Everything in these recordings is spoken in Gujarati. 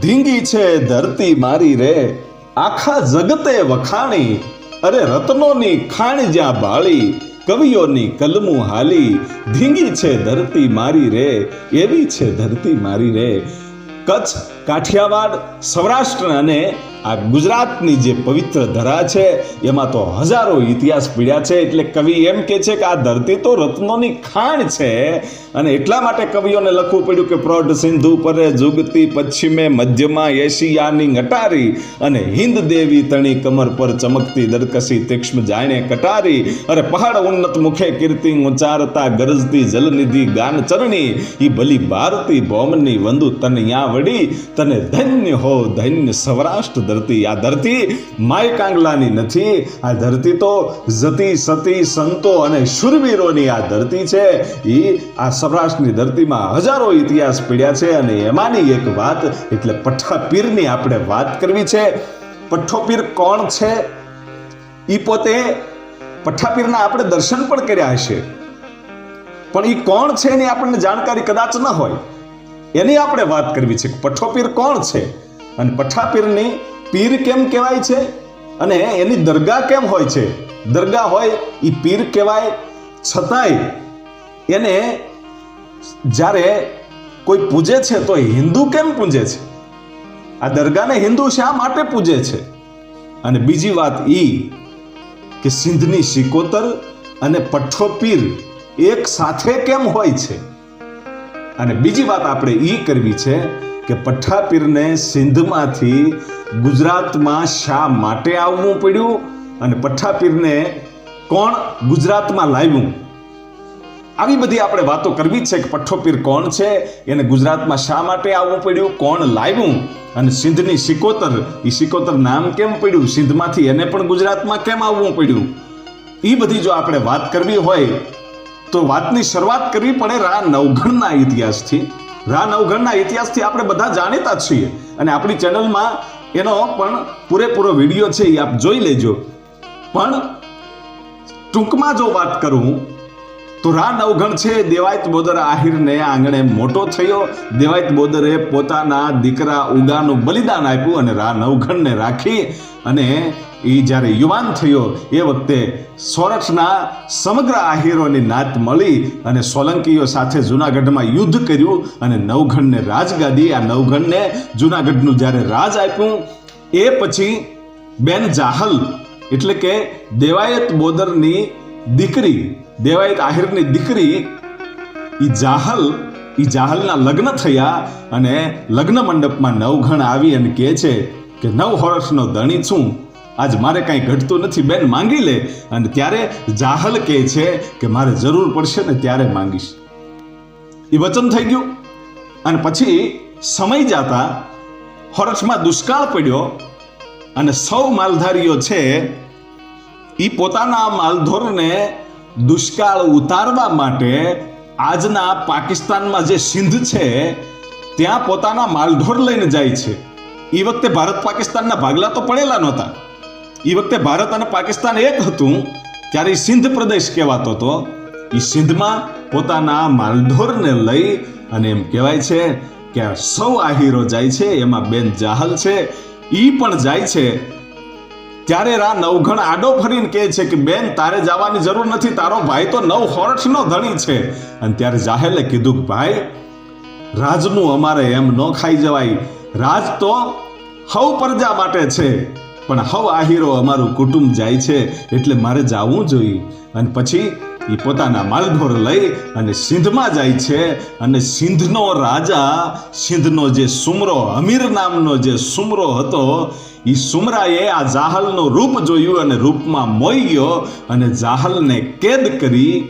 ધીંગી છે, ધરતી મારી રે. આખા જગતે વખાણી. અરે રત્નોની ખાણ જ્યાં બાળી, કવિઓની કલમું હાલી. ધીંગી છે, ધરતી મારી રે. એવી છે, ધરતી મારી રે. કચ્છ, કાઠિયાવાડ, સૌરાષ્ટ્ર અને આ ગુજરાતની જે પવિત્ર ધરા છે, એમાં તો હજારો ઇતિહાસ પીડ્યા છે, એટલે કવિ એમ કે છે કે આ ધરતી તો રત્નોની ખાણ છે. અને એટલા માટે કવિઓને લખવું પડ્યું કે પ્રૌઢ સિંધુ પરે જુગતી પશ્ચિમે મધ્યમાં એશિયાની ગટારી અને હિન્દ દેવી તણી કમર પર ચમકતી દરકસી તીક્ષ્મ જાણે કટારી. અરે પહાડ ઉન્નત મુખે કીર્તિ ઉચ્ચારતા ગરજતી જલનિધિ ગાન ચરણી. ઈ ભલી ભારતી ભૌમની વંદુ તનયા વડી તને ધન્ય હો ધન્ય સૌરાષ્ટ્ર ધરતી. આ ધરતી માય કાંગલાની નથી. આ ધરતી તો જતી સતી સંતો અને શુરવીરોની આ ધરતી છે. એ આ સૌરાષ્ટ્રની ધરતીમાં હજારો ઇતિહાસ પીડ્યા છે અને એમાંની એક વાત, એટલે પઠ્ઠાપીરની આપણે વાત કરવી છે. પઠ્ઠોપીર કોણ છે? એ પોતે પઠ્ઠાપીરના આપણે દર્શન પણ કર્યા હશે. પણ એ કોણ છે એની આપણને જાણકારી કદાચ ન હોય. એની આપણે વાત કરવી છે કે પઠ્ઠોપીર કોણ છે? અને પઠ્ઠાપીરની પીર કેમ કહેવાય છે? અને એની દરગાહ કેમ હોય છે? દરગાહ હોય એ પીર કહેવાય છતાંય એને જ્યારે કોઈ પૂજે છે તો હિન્દુ કેમ પૂજે છે? આ દરગાહને હિન્દુ શા માટે પૂજે છે? અને બીજી વાત એ કે સિંધની સિકોતર અને પઠ્ઠો પીર એક સાથે કેમ હોય છે? અને બીજી વાત આપણે એ કરવી છે કે પઠ્ઠા પીરને સિંધમાંથી ગુજરાતમાં શા માટે આવવું પડ્યું અને પઠ્ઠાપીરને કોણ ગુજરાતમાં લાવ્યું? આવી બધી આપણે વાતો કરવી છે કે પઠ્ઠોપીર કોણ છે, એને ગુજરાતમાં શા માટે આવવું પડ્યું, કોણ લાવ્યું? અને સિંધની સિકોતર એ સિકોતર નામ કેમ પડ્યું? સિંધમાંથી એને પણ ગુજરાતમાં કેમ આવવું પડ્યું? એ બધી જો આપણે વાત કરવી હોય, તો વાતની શરૂઆત કરવી પડે રા નવઘણના ઇતિહાસથી. રા નવઘણના ઇતિહાસથી આપણે બધા જાણીતા છીએ. અને આપણી ચેનલમાં એનો પણ પૂરેપૂરો વીડિયો છે એ આપ જોઈ લેજો. પણ ટૂંકમાં જો વાત કરું તો રા નવઘણ છે, દેવાયત બોદર આહિરને આંગણે મોટો થયો. દેવાયત બોદરે પોતાના દીકરા ઉગાનું બલિદાન આપ્યું અને રા નવઘણને રાખી અને એ જ્યારે યુવાન થયો, એ વખતે સોરઠના સમગ્ર આહિરોની નાત મળી અને સોલંકીઓ સાથે જુનાગઢમાં યુદ્ધ કર્યું અને નવઘણને રાજગાદી આ નવઘણને જુનાગઢનું જ્યારે રાજ આપ્યું, એ પછી બેન જાહલ, એટલે કે દેવાયત બોદરની દીકરી દેવાયત આહિરની દીકરી એ જાહલ એ જાહલના લગ્ન થયા અને લગ્ન મંડપમાં નવઘણ આવી અને કહે છે કે, નવ વર્ષનો ધણી છું. આજ મારે કાંઈ ઘટતું નથી. બેન, માંગી લે. અને ત્યારે જાહલ કહે છે કે, મારે જરૂર પડશે ને ત્યારે માંગીશ. એ વચન થઈ ગયું. અને પછી સમય જતા હોરઠમાં દુષ્કાળ પડ્યો અને સૌ માલધારીઓ છે એ પોતાના માલધોરને દુષ્કાળ ઉતારવા માટે આજના પાકિસ્તાનમાં જે સિંધ છે, ત્યાં પોતાના માલઢોર લઈને જાય છે. એ વખતે ભારત પાકિસ્તાનના ભાગલા તો પડેલા નહોતા. એ વખતે ભારત અને પાકિસ્તાન એક હતું, ત્યારે સિંધ પ્રદેશ કહેવાતો હતો. એ સિંધમાં પોતાના માલઢોરને લઈ અને એમ કહેવાય છે કે સૌ આહીરો જાય છે, એમાં બેન જાહલ છે. એ પણ જાય છે ત્યારે રા નવઘણ આડો ફરીને કહે છે કે, બેન, તારે જવાની જરૂર નથી. તારો ભાઈ તો નવ હોરઠનો ધણી છે. અને ત્યારે જાહેલે કીધું કે, ભાઈ, રાજનું અમારે એમ ન ખાઈ જવાય. રાજ તો હવ પ્રજા માટે છે, પણ હવ આહીરો અમારું કુટુંબ જાય છે, એટલે મારે જાવું જોઈએ. અને પછી એ પોતાના માલઢોર લઈ અને સિંધમાં જાય છે. અને સિંધનો રાજા, સિંધનો જે સુમરો, અમીર નામનો જે સુમરો હતો એ સુમરાએ આ જાહલનું રૂપ જોયું અને રૂપમાં મોઈ ગયો અને જાહલને કેદ કરી.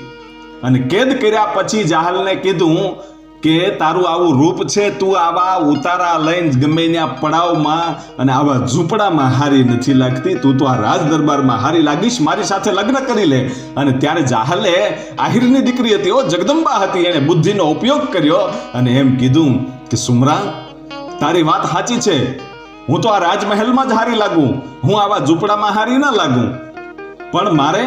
અને કેદ કર્યા પછી જાહલને કીધું કે તારું આવું રૂપ છે, તું આવા ઉતારા લઈને ગમે ત્યાં પડાવમાં અને આવા ઝૂંપડામાં હારી નથી લાગતી. તું તો આ રાજ દરબારમાં હારી લાગીશ, મારી સાથે લગ્ન કરી લે. અને ત્યારે જાહલે આહિરની દીકરી હતી ઓ જગદંબા હતી, એણે બુદ્ધિનો ઉપયોગ કર્યો અને એમ કીધું કે, સુમરા, તારી વાત સાચી છે. હું તો આ રાજમહેલમાં જ હારી લાગું. હું આવા ઝૂંપડામાં હારી ના લાગું. પણ મારે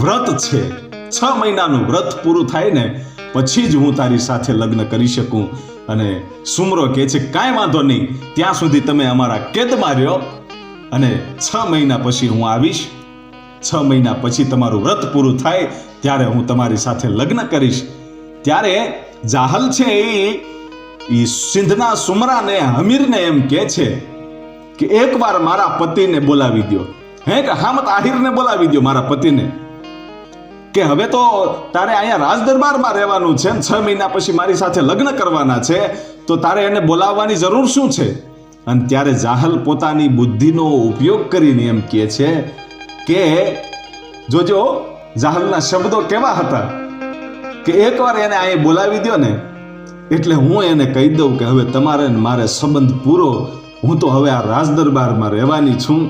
વ્રત છે. છ મહિનાનું વ્રત પૂરું થાય ને, પછી જ હું તારી સાથે લગ્ન કરી શકું. અને સુમરો કહે છે, કાંઈ વાંધો નહીં, ત્યાં સુધી તમે અમારા કેદમાં રહ્યો. અને છ મહિના પછી હું આવીશ. છ મહિના પછી તમારું વ્રત પૂરું થાય, ત્યારે હું તમારી સાથે લગ્ન કરીશ. ત્યારે જાહલ છે એ સિંધના સુમરાને, હમીરને એમ કહે છે કે, એકવાર મારા પતિને બોલાવી દો હે કે હામત આહિરને બોલાવી દો મારા પતિને. કે હવે તો તારે અહીંયા રાજદરબારમાં રહેવાનું છે છ મહિના પછી મારી સાથે લગ્ન કરવાના છે, તો તારે એને બોલાવવાની જરૂર શું છે? અને ત્યારે જાહલ પોતાની બુદ્ધિનો ઉપયોગ કરીને એમ કહે છે કે, જોજો, જાહલના શબ્દો કેવા હતા? કે એકવાર એને અહીં બોલાવી દો ને, એટલે હું એને કહી દઉં કે હવે તમારે મારે સંબંધ પૂરો, હું તો હવે આ રાજદરબારમાં રહેવાની છું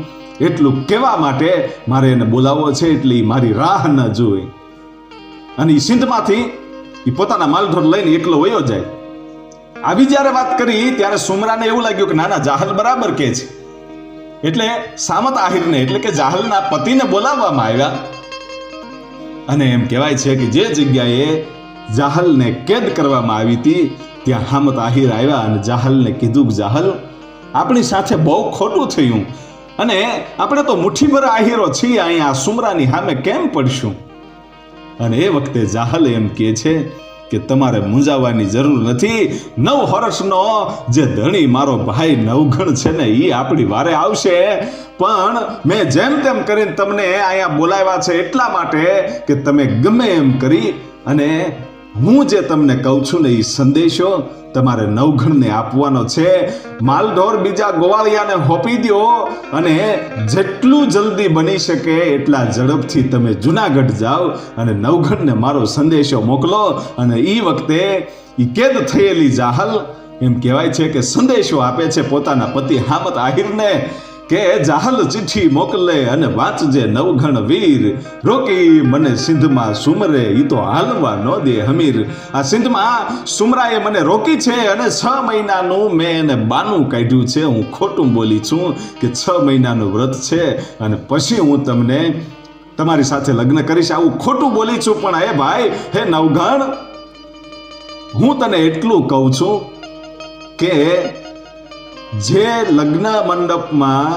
એટલું કહેવા માટે મારે એને બોલાવવો છે એટલે એ મારી રાહ ન જોઈ. અને એ સિંધમાંથી એ પોતાના માલઢોર લઈને એકલો વયો જાય. આવી જ્યારે વાત કરી ત્યારે સુમરાને એવું લાગ્યું કે નાના જાહલ બરાબર કે છે. એટલે સામત આહિરને, એટલે કે જાહલના પતિને બોલાવવામાં આવ્યા. અને એમ કહેવાય છે કે જે જગ્યાએ જાહલને કેદ કરવામાં આવી હતી, ત્યાં હામત આહિર આવ્યા અને જાહલને કીધું કે જાહલ, આપણી સાથે બહુ ખોટું થયું. અને આપણે તો મુઠ્ઠીભર આહીરો છીએ અહીંયા સુમરાની સામે કેમ પડશું? અને એ વખતે જાહલ એમ કહે છે કે તમારે મૂંઝાવાની જરૂર નથી. નવ વર્ષનો જે ધણી મારો ભાઈ નવઘણ છે ને એ આપણી વારે આવશે. પણ મેં જેમ તેમ કરીને તમને અહીંયા બોલાવ્યા છે એટલા માટે કે તમે ગમે એમ કરી અને હું જે તમને કહું છું ને એ સંદેશો તમારે નવઘણને આપવાનો છે. માલઢોર બીજા ગોવાળિયાને હોપી દો અને જેટલું જલ્દી બની શકે એટલા ઝડપથી તમે જુનાગઢ જાઓ અને નવઘણને મારો સંદેશો મોકલો અને એ વખતે એ કેદ થયેલી જાહલ એમ કહેવાય છે કે સંદેશો આપે છે પોતાના પતિ હામત આહિરને. કે જાહલ ચિઠ્ઠી મોકલે અને વાંચજે નવઘણ વીર. રોકી મને સિંધમાં સુમરે, ઈ તો હાલવા ન દે હમીર. આ સિંધમાં સુમરાએ મને રોકી છે અને છ મહિનાનું મેં એને બાનું કાઢ્યું છે. હું ખોટું બોલી છું કે છ મહિનાનું વ્રત છે અને પછી હું તમને તમારી સાથે લગ્ન કરીશ. આવું ખોટું બોલી છું, પણ હે ભાઈ, હે નવઘણ, હું તને એટલું કહું છું કે જે લગ્ન મંડપમાં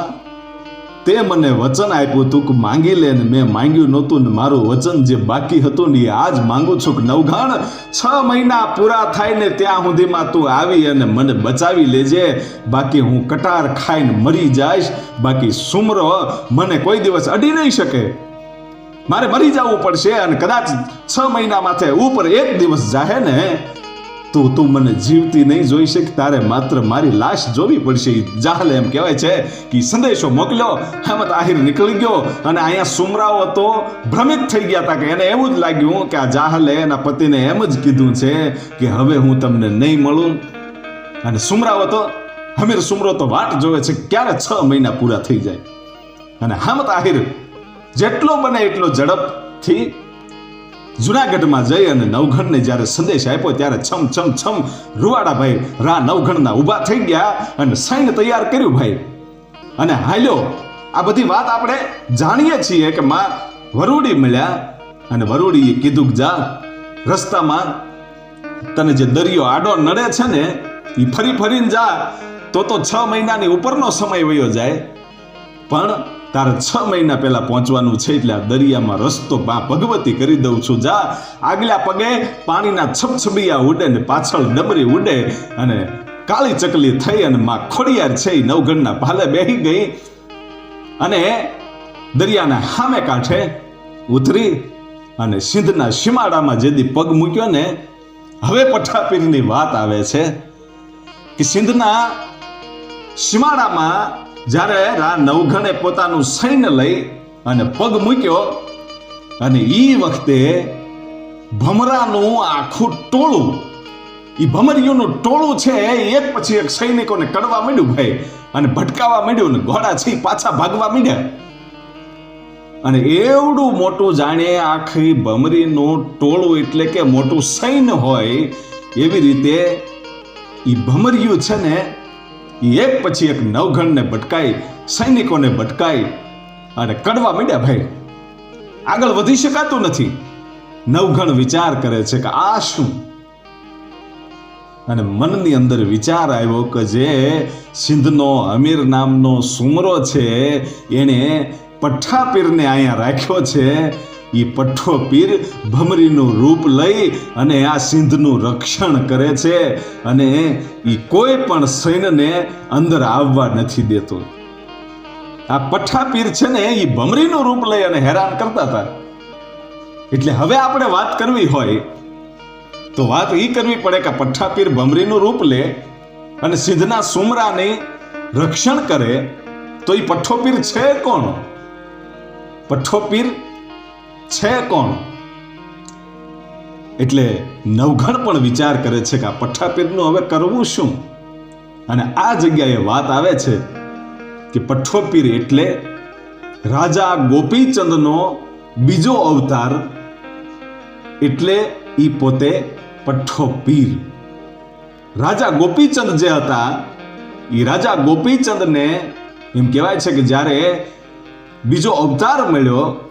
તે મને વચન આપ્યું હતું કે માંગી લે ને મેં માંગ્યું નહોતું ને મારું વચન જે બાકી હતું ને આજ માંગુ છું કે નવઘણ છ મહિના પૂરા થાય ને ત્યાં સુધીમાં તું આવી અને મને બચાવી લેજે. બાકી હું કટાર ખાઈને મરી જઈશ. બાકી સુમરો મને કોઈ દિવસ અડી નહીં શકે. મારે મરી જવું પડશે અને કદાચ છ મહિના માથે ઉપર એક દિવસ જાહે ને તો તું મને જીવતી નહીં જોઈ શકે, તારે માત્ર મારી લાશ જોવી પડશે. જાહલે એમ કહેવાય છે કે સંદેશો મોકલ્યો હેમત આહિર નીકળી ગયો અને અહીંયા સુમરાઓ તો ભ્રમિત થઈ ગયા હતા કે એને એવું જ લાગ્યું કે આ જાહલે એના પતિને એમ જ કીધું છે કે હવે હું તમને નહીં મળું. અને સુમરાઓ તો, હમીર સુમરો તો વાટ જોવે છે, ક્યારે છ મહિના પૂરા થઈ જાય. અને હામત આહિર જેટલો બને એટલો ઝડપથી જુનાગઢમાં જઈ અને નવઘણને જ્યારે સંદેશ આપ્યો ત્યારે છમ છમ છમ રૂવાડાભાઈ રા નવઘણના ઊભા થઈ ગયા અને સૈન્ય તૈયાર કર્યું ભાઈ. અને હાલ્યો, આ બધી વાત આપણે જાણીએ છીએ કે માં વરુડી મળ્યા અને વરુડીએ કીધું જા, રસ્તામાં તને જે દરિયો આડો નડે છે ને એ ફરી ફરીને જા. તો તો છ મહિનાની ઉપરનો સમય વયો જાય. પણ તારે છ મહિના પહેલા પહોંચવાનું છે એટલે આ દરિયામાં રસ્તો બા ભગવતી કરી દઉં છું. જા, આગલા પગે પાણીના છપછબિયા ઉડે ને પાછળ ડબરી ઉડે અને કાળી ચકલી થઈ અને માં ખોડિયાર છે એ નવગણના ભાલે બેહી ગઈ અને દરિયાના સામે કાંઠે ઉતરી અને સિંધના સીમાડામાં જેદી પગ મૂક્યો ને હવે પઠાપીરની વાત આવે છે કે સિંધના સીમાડામાં જ્યારે રા નવઘણે પોતાનું સૈન્ય લઈ અને પગ મૂક્યો અને એ વખતે ભમરાનું આખું ટોળું એ ભમરીઓનું ટોળું છે, એક પછી એક સૈનિકોને કડવા માંડ્યું ભાઈ. અને ભટકાવા માંડ્યું ને ઘોડા છે પાછા ભાગવા માંડ્યા. અને એવડું મોટું જાણે આખી ભમરીનું ટોળું એટલે કે મોટું સૈન્ય હોય એવી રીતે એ ભમરિયું છે ને એક પછી એક નવઘણને ભટકાઈ, સૈનિકોને ભટકાઈ અને કડવા માંડ્યા ભાઈ. આગળ વધી શકાતું નથી. નવઘણ વિચાર કરે છે કે આ શું? અને મનની અંદર વિચાર આવ્યો કે જે સિંધનો અમીર નામનો સુમરો છે એણે પઠ્ઠા પીરને અહીંયા રાખ્યો છે એ પઠ્ઠો પીર ભમરીનું રૂપ લઈ અને આ સિંધનું રક્ષણ કરે છે. અને એ કોઈ પણ સૈન્યને અંદર આવવા નથી દેતો. આ પઠ્ઠા પીર છે ને એ ભમરીનું રૂપ લઈ અને હેરાન કરતા હતા. એટલે હવે આપણે વાત કરવી હોય, તો વાત એ કરવી પડે કે પઠ્ઠા પીર ભમરીનું રૂપ લે અને સિંધના સુમરાની રક્ષણ કરે, તો એ પઠ્ઠો પીર છે કોણ? પઠ્ઠો પીર છે કોણ? એટલે નવઘણ પણ વિચાર કરે છે કે આ પઠ્ઠાપીરનું હવે કરવું શું? અને આ જગ્યાએ વાત આવે છે કે પઠ્ઠોપીર એટલે રાજા ગોપીચંદનો બીજો અવતાર એટલે એ પોતે પઠ્ઠોપીર. રાજા ગોપીચંદ જે હતા એ રાજા ગોપીચંદને એમ કહેવાય છે કે જ્યારે બીજો અવતાર મળ્યો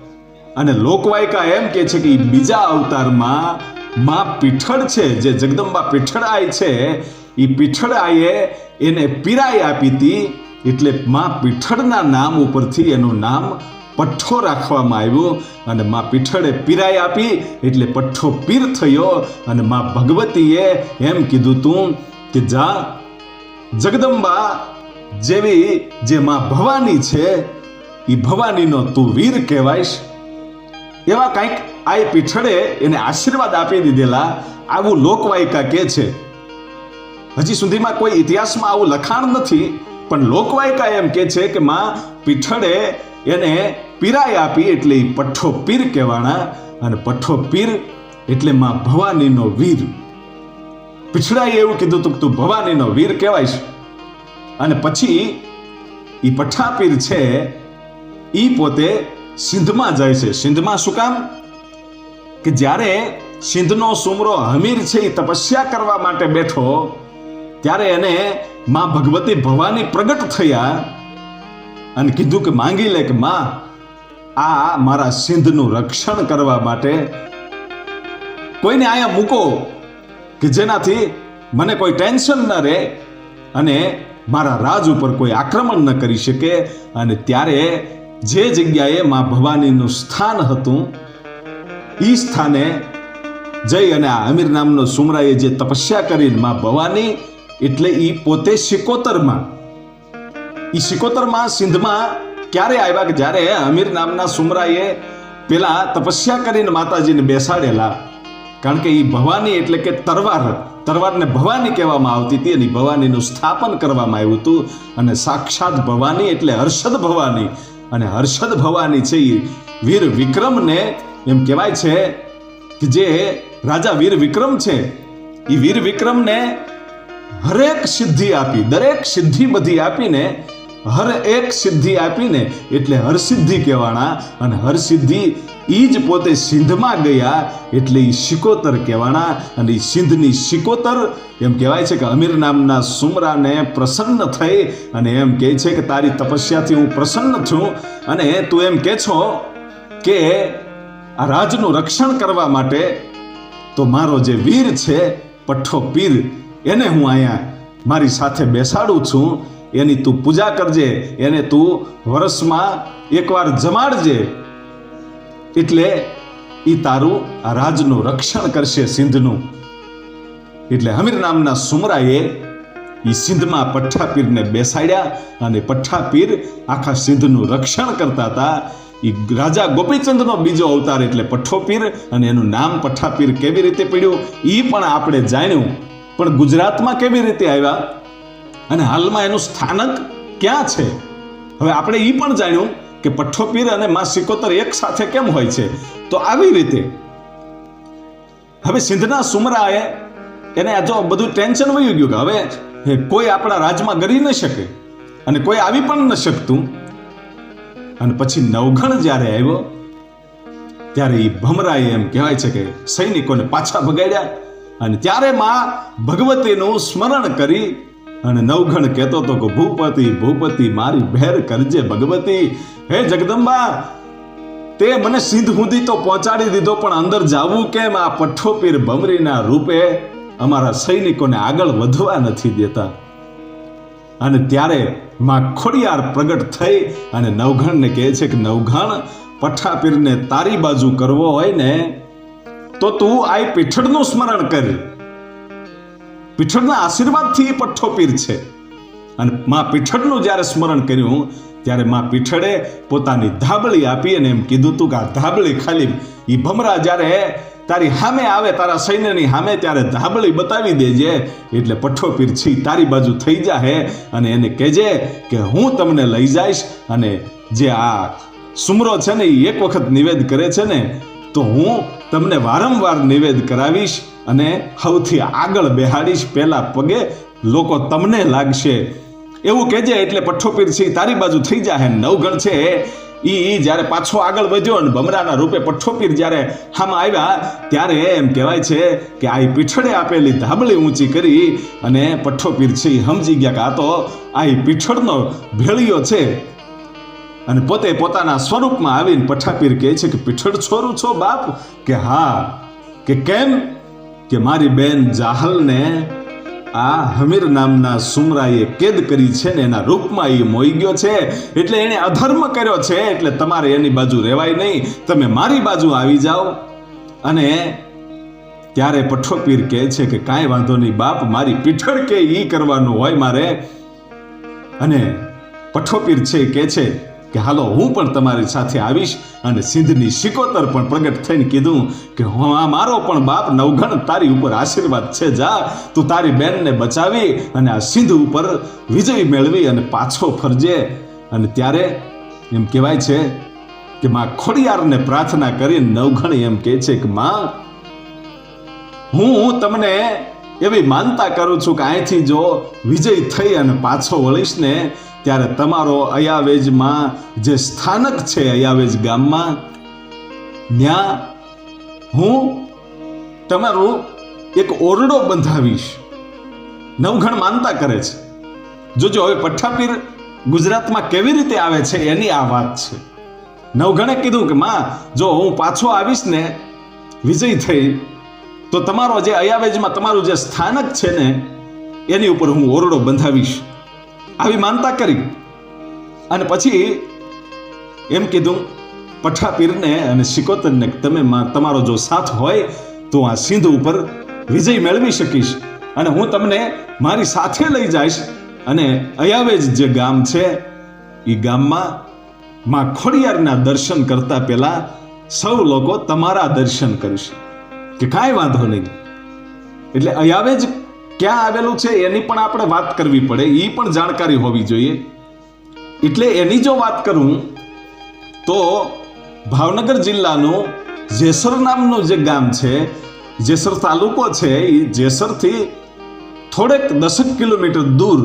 અને લોકવાયકા એમ કે છે કે બીજા અવતારમાં માં પીઠળ છે, જે જગદંબા પીઠળાય છે એ પીઠળાએ એને પીરાઈ આપી હતી એટલે માં પીઠળના નામ ઉપરથી એનું નામ પઠ્ઠો રાખવામાં આવ્યું અને માં પીઠળે પીરાઈ આપી એટલે પઠ્ઠો પીર થયો અને માં ભગવતીએ એમ કીધું તું કે જા, જગદંબા જેવી જે માં ભવાની છે એ ભવાનીનો તું વીર કહેવાઈશ. એવા કંઈક આ પીઠળે એને આશીર્વાદ આપી દીધેલા આવું લોકવાયકા કે છે. હજી સુધીમાં કોઈ ઇતિહાસમાં આવું લખાણ નથી, પણ લોકવાયકા એમ કે છે કે માં પીઠળે એને પીરાઈ આપી એટલે પઠ્ઠો પીર કહેવાના અને પઠ્ઠો પીર એટલે માં ભવાનીનો વીર. પીછડાએ એવું કીધું તું તું ભવાનીનો વીર કહેવાય છે. અને પછી એ પઠ્ઠા પીર છે એ પોતે સિંધમાં જાય છે. સિંધમાં શું કામ? કે જ્યારે સિંધનો સુમરો હમીર છે, એ તપસ્યા કરવા માટે બેઠો, ત્યારે એને માં ભગવતી ભવાની પ્રગટ થયા અને કીધું કે માંગી લે કે માં, આ મારા સિંધનું રક્ષણ કરવા માટે કોઈને અહીંયા મૂકો કે જેનાથી મને કોઈ ટેન્શન ન રહે અને મારા રાજ ઉપર કોઈ આક્રમણ ન કરી શકે અને ત્યારે જે જગ્યાએ માં ભવાનીનું સ્થાન હતું એ સ્થાને જઈ અને આ અમીર નામનો સુમરાએ જે તપસ્યા કરીને માં ભવાની, એટલે એ પોતે સિકોતરમાં એ સિકોતરમાં સિંધમાં ક્યારે આવ્યા કે જ્યારે અમીર નામના સુમરાએ પેલા તપસ્યા કરીને માતાજીને બેસાડેલા. કારણ કે એ ભવાની એટલે કે તરવાર, તરવારને ભવાની કહેવામાં આવતી હતી અને ભવાનીનું સ્થાપન કરવામાં આવ્યું હતું. અને સાક્ષાત ભવાની એટલે હર્ષદ ભવાની. અને હર્ષદ ભવાની છે એ વીર વિક્રમને એમ કહેવાય છે કે જે રાજા વીર વિક્રમ છે એ વીર વિક્રમને હરેક સિદ્ધિ આપી, દરેક સિદ્ધિ બધી આપીને હર એક સિદ્ધિ આપીને એટલે હરસિદ્ધિ કહેવાના અને હરસિદ્ધિ એ જ પોતે સિંધમાં ગયા એટલે એ શિકોતર કહેવાના અને એ સિંધની શિકોતર એમ કહેવાય છે કે અમીર નામના સુમરાને પ્રસન્ન થઈ અને એમ કહે છે કે તારી તપસ્યાથી હું પ્રસન્ન છું અને તું એમ કહે છો કે આ રાજનું રક્ષણ કરવા માટે તો મારો જે વીર છે, પઠ્ઠો પીર, એને હું અહીંયા મારી સાથે બેસાડું છું. એની તું પૂજા કરજે, એને તું વર્ષમાં એકવાર જમાડજે. એટલે એ તારું રાજનું રક્ષણ કરશે સિંધનું. એટલે હમીર નામના સુમરાએ એ સિંધમાં પઠ્ઠાપીરને બેસાડ્યા અને પઠ્ઠાપીર આખા સિંધનું રક્ષણ કરતા હતા. એ રાજા ગોપીચંદનો બીજો અવતાર એટલે પઠ્ઠોપીર અને એનું નામ પઠ્ઠાપીર કેવી રીતે પડ્યું? એ પણ આપણે જાણ્યું. પણ ગુજરાતમાં કેવી રીતે આવ્યા? અને હાલમાં એનું સ્થાનક ક્યાં છે? હવે આપણે એ પણ જાણ્યું કે પઠ્ઠોપીર અને મા સિકોતર એક સાથે કેમ હોય છે? તો આવી રીતે હવે સિંધના સુમરાએ એને આ જો બધું ટેન્શન વયું ગયું કે હવે કોઈ આપણા રાજમાં ગરી ન શકે અને કોઈ આવી પણ ન શકતું. અને પછી નવઘણ જ્યારે આવ્યો, ત્યારે એ ભમરાએ એમ કહેવાય છે કે સૈનિકોને પાછા ભગાડ્યા અને ત્યારે માં ભગવતીનું સ્મરણ કરી અને નવઘણ કહેતો હતો કે, ભૂપતિ ભૂપતિ, મારી ભેર કરજે ભગવતી. હે જગદંબા, તે મને સિદ્ધ સુધી તો પહોંચાડી દીધો, પણ અંદર જાવું કેમ? આ પઠ્ઠોપીર બમરીના રૂપે અમારા સૈનિકોને આગળ વધવા નથી દેતા. અને ત્યારે માં ખોડિયાર પ્રગટ થઈ અને નવઘણને કહે છે કે નવઘણ પઠ્ઠાપીરને તારી બાજુ કરવો હોય ને, તો તું આ પીઠળનું સ્મરણ કર. પીઠળના આશીર્વાદથી એ પઠ્ઠો પીર છે. અને મા પીઠળનું જ્યારે સ્મરણ કર્યું, ત્યારે મા પીઠળે પોતાની ધાબળી આપી અને એમ કીધું તું કે આ ધાબળી ખાલી એ ભમરા જ્યારે તારી સામે આવે, તારા સૈન્યની સામે ત્યારે ધાબળી બતાવી દેજે, એટલે પઠ્ઠો પીર છી તારી બાજુ થઈ જાહે અને એને કહેજે કે હું તમને લઈ જઈશ અને જે આ સુમરો છે ને એ એક વખત નિવેદ કરે છે ને તો હું તમને વારંવાર નિવેદ કરાવીશ અને સૌથી આગળ બેહાડીશ પહેલા પગે, લોકો તમને લાગશે. એવું કહેજે એટલે પઠ્ઠોપીર છે તારી બાજુ થઈ જાય નવગણ છે. ઈ જ્યારે પાછો આગળ વધ્યો અને ભમરાના રૂપે પઠ્ઠોપીર જ્યારે હામાં આવ્યા, ત્યારે એમ કહેવાય છે કે આ પીઠળે આપેલી ધાબળી ઊંચી કરી અને પઠ્ઠોપીર ઈ સમજી ગયા કે આ તો આ પીઠળનો ભેળિયો છે. અને પોતે પોતાના સ્વરૂપમાં આવીને પઠાપીર કહે છે કે પીઠળ છોરું છો બાપ, કે હા, કે કેમ કે મારી બેન જાહલને આ હમીર નામના સુમરાએ કેદ કરી છે ને એના રૂપમાં એ મોઈ ગયો છે. એટલે એણે અધર્મ કર્યો છે, એટલે તમારે એની બાજુ રહેવાય નહીં. તમે મારી બાજુ આવી જાઓ. અને ત્યારે પઠ્ઠોપીર કહે છે કે કાંઈ વાંધો નહીં બાપ, મારી પીઠળ કે એ કરવાનું હોય મારે. અને પઠ્ઠોપીર છે કે છે કે હાલો, હું પણ તમારી સાથે આવીશ અને સિંધની શિકોતર પણ પ્રગટ થઈને કીધું કે હું આ મારો પણ બાપ નવઘણ તારી ઉપર આશીર્વાદ છે, જા. તું તારી બેનને બચાવી અને આ સિંધ ઉપર વિજય મેળવી અને પાછો ફરજે. અને ત્યારે એમ કહેવાય છે કે માં ખોડિયારને પ્રાર્થના કરી નવઘણ એમ કહે છે કે, માં, હું તમને એવી માનતા કરું છું કે અહીંથી જો વિજય થઈ અને પાછો વળીશ ને ત્યારે તમારો અયાવેજમાં જે સ્થાનક છે, અયાવેજ ગામમાં, ત્યાં હું તમારું એક ઓરડો બંધાવીશ. નવઘણ માનતા કરે છે. જોજો, હવે પઠ્ઠાપીર ગુજરાતમાં કેવી રીતે આવે છે એની આ વાત છે. નવઘણે કીધું કે, માં, જો હું પાછો આવીશ ને વિજય થઈ, તો તમારો જે અયાવેજમાં તમારું જે સ્થાનક છે ને, એની ઉપર હું ઓરડો બંધાવીશ. આવી માનતા કરી. અને પછી એમ કીધું, પઠાપીરને અને શિકોતનને તમે તમારો જો સાથ હોય, તો આ સિંધ ઉપર વિજય મેળવી શકીશ. અને હું તમને મારી સાથે લઈ જઈશ. અને અયાવેજ જે ગામ છે એ ગામમાં માં ખોડિયારના દર્શન કરતા પહેલા સૌ લોકો તમારા દર્શન કરીશ. કે કાંઈ વાંધો નહીં. એટલે અયાવેજ ક્યાં આવેલું છે એની પણ આપણે વાત કરવી પડે એ પણ જાણકારી હોવી જોઈએ. એટલે એની જો વાત કરું, તો ભાવનગર જિલ્લાનું જેસર નામનું જે ગામ છે, જેસર તાલુકો છે એ જેસરથી થોડેક દસક કિલોમીટર દૂર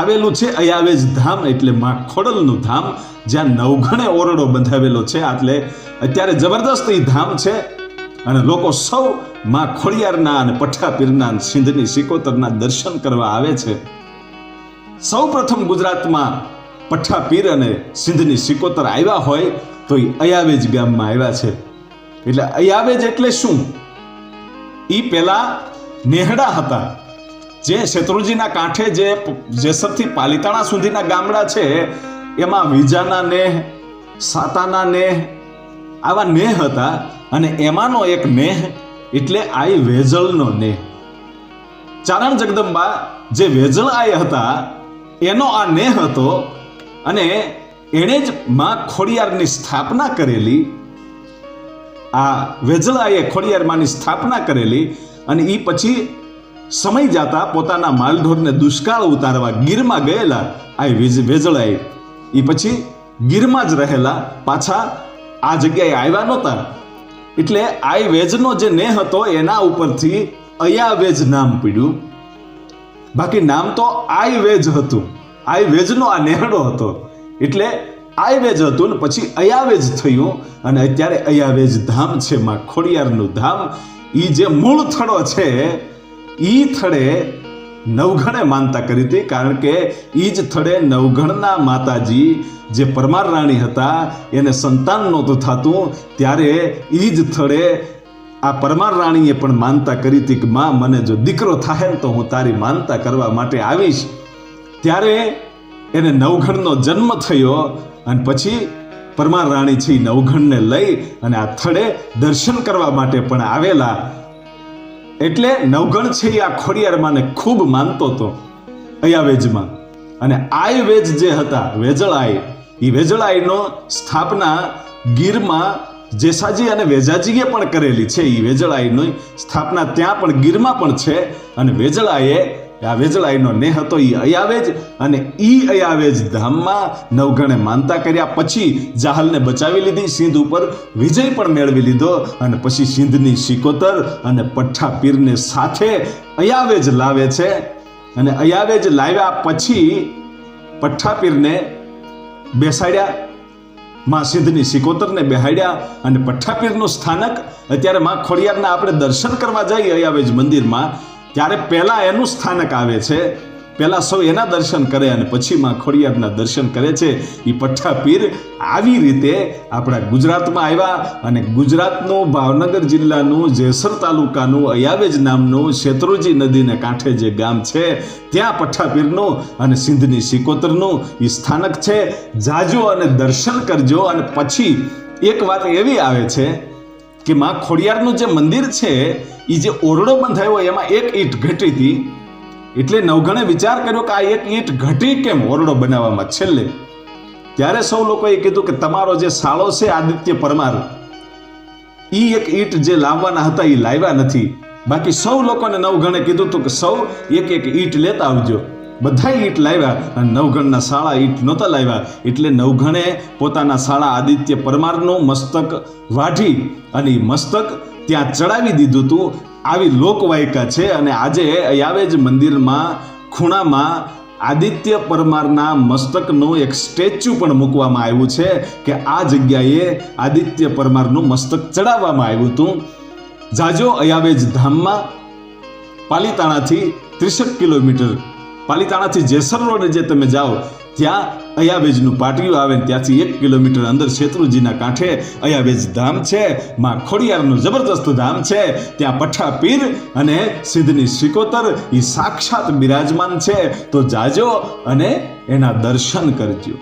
આવેલું છે, અયાવેજ ધામ એટલે માખોડલનું ધામ, જ્યાં નવઘણે ઓરડો બંધાવેલો છે, એટલે અત્યારે જબરદસ્ત એ ધામ છે, અને લોકો સૌ માં ખોડિયારના અને પઠ્ઠાપીરના અને સિંધની સિકોતરના દર્શન કરવા આવે છે. સૌ પ્રથમ ગુજરાતમાં પઠ્ઠાપીર અને સિંધની સિકોતર આવ્યા હોય તો એ અયાવેજ ગામમાં આવ્યા છે. એટલે અયાવેજ એટલે શું? એ પેલા નેહડા હતા. જે શેત્રુજીના કાંઠે જે જેસરથી પાલિતાણા સુધીના ગામડા છે, એમાં વિજાના નેહ, સાતાના નેહ, આવા નેહ હતા અને એમાંનો એક નેહ એટલે આઈ વેજળનો નેહ ચારણ જગદંબા જે વેજળ આય હતા, એનો આ નેહ હતો અને એણે જ માં ખોડિયારની સ્થાપના કરેલી. આ વેજળાએ ખોડિયારમાંની સ્થાપના કરેલી અને એ પછી સમય જાતા પોતાના માલઢોરને દુષ્કાળ ઉતારવા ગીરમાં ગયેલા આ વેજ- વેજળાએ એ પછી ગીરમાં જ રહેલા પાછા આ જગ્યાએ આવ્યા નહોતા. એટલે આઈ વેજનો જે નેહ હતો એના ઉપરથી અયાવેજ નામ પીડ્યું. બાકી નામ તો આઈ વેજ હતું. આઈ વેજનો આ નેહડો હતો. એટલે આઈ વેજ હતું ને પછી અયાવેજ થયું અને અત્યારે અયાવેજ ધામ છે, માં ખોડિયારનું ધામ. ઈ જે મૂળ થડો છે, ઈ થડે નવઘણે માનતા કરી હતી, કારણ કે એ જ થડે નવઘણના માતાજી જે પરમાર રાણી હતા, એને સંતાન નહોતું થતું, ત્યારે એ જ થડે આ પરમાર રાણીએ પણ માનતા કરી હતી કે, માં, મને જો દીકરો થાય ને તો હું તારી માનતા કરવા માટે આવીશ. ત્યારે એને નવઘણનો જન્મ થયો અને પછી પરમાર રાણી છે નવઘણને લઈ અને આ થડે દર્શન કરવા માટે પણ આવેલા. એટલે નવગણ છે એ આ ખોડિયારમાંને ખૂબ માનતો હતો. અયાવેજમાં અને આય વેજ જે હતા વેજળાય એ વેજળાયનો સ્થાપના ગીરમાં જેસાજી અને વેજાજીએ પણ કરેલી છે. એ વેજળાયની સ્થાપના ત્યાં પણ ગીરમાં પણ છે અને વેજળાએ આ વેજળાઈનો ને હતો એ અયાવેજ અને ઈ અયાવેજ ધામમાં નવગણે માનતા કર્યા પછી જાહલને બચાવી લીધી, સિંધ ઉપર વિજય પણ મેળવી લીધો અને પછી સિંધની સિકોતર અને પઠ્ઠા પીરને સાથે અયાવેજ લાવે છે. અને અયાવેજ લાવ્યા પછી પઠ્ઠા પીરને બેસાડ્યા, માં સિદ્ધની સિકોતરને બેહાડ્યા અને પઠ્ઠાપીરનું સ્થાનક, અત્યારે માં ખોડિયારના આપણે દર્શન કરવા જઈએ અયાવેજ મંદિરમાં ત્યારે પહેલા એનું સ્થાનક આવે છે. પહેલા સૌ એના દર્શન કરે અને પછી માં ખોડિયારના દર્શન કરે છે. એ પઠ્ઠાપીર આવી રીતે આપણા ગુજરાતમાં આવ્યા અને ગુજરાતનું ભાવનગર જિલ્લાનું જેસર તાલુકાનું અયાવેજ નામનું શેત્રુજી નદીને કાંઠે જે ગામ છે, ત્યાં પઠ્ઠાપીરનું અને સિંધની સિકોતરનું એ સ્થાનક છે. જાજો અને દર્શન કરજો અને પછી એક વાત એવી આવે છે કે માં ખોડિયારનું જે મંદિર છે એ જે ઓરડો બંધાયો એમાં એક ઈંટ ઘટી હતી. એટલે નવઘણે વિચાર કર્યો કે આ એક ઈંટ ઘટી કેમ ઓરડો બનાવવામાં છેલ્લે? ત્યારે સૌ લોકોએ કીધું કે તમારો જે સાળો છે, આદિત્ય પરમાર એ એક ઈંટ જે લાવવાના હતા એ લાવ્યા નથી. બાકી સૌ લોકોને નવઘણે કીધું હતું કે સૌ એક એક ઈંટ લેતા આવજો. બધા ઈંટ લાવ્યા અને નવઘણના શાળા ઈંટ નહોતા લાવ્યા. એટલે નવઘણે પોતાના શાળા આદિત્ય પરમારનું મસ્તક વાઢી અને મસ્તક ત્યાં ચડાવી દીધું હતું આવી લોકવાયકા છે અને આજે અયાવેજ મંદિરમાં, ખૂણામાં આદિત્ય પરમારના મસ્તકનું એક સ્ટેચ્યુ પણ મૂકવામાં આવ્યું છે કે આ જગ્યાએ આદિત્ય પરમારનું મસ્તક ચડાવવામાં આવ્યું હતું જાજો અયાવેજ ધામમાં પાલીતાણાથી ત્રીસેક કિલોમીટર પાલીતાણાથી જેસર રોડે જે તમે જાઓ, ત્યાં અયાવેજનું પાટિયું આવે ને ત્યાંથી એક કિલોમીટર અંદર શેત્રુજીના કાંઠે અયાવેજ ધામ છે, માં ખોડિયારનું જબરદસ્ત ધામ છે, ત્યાં પઠ્ઠા પીર અને સિદ્ધની શિકોતર એ સાક્ષાત બિરાજમાન છે. તો જાજો અને એના દર્શન કરજો.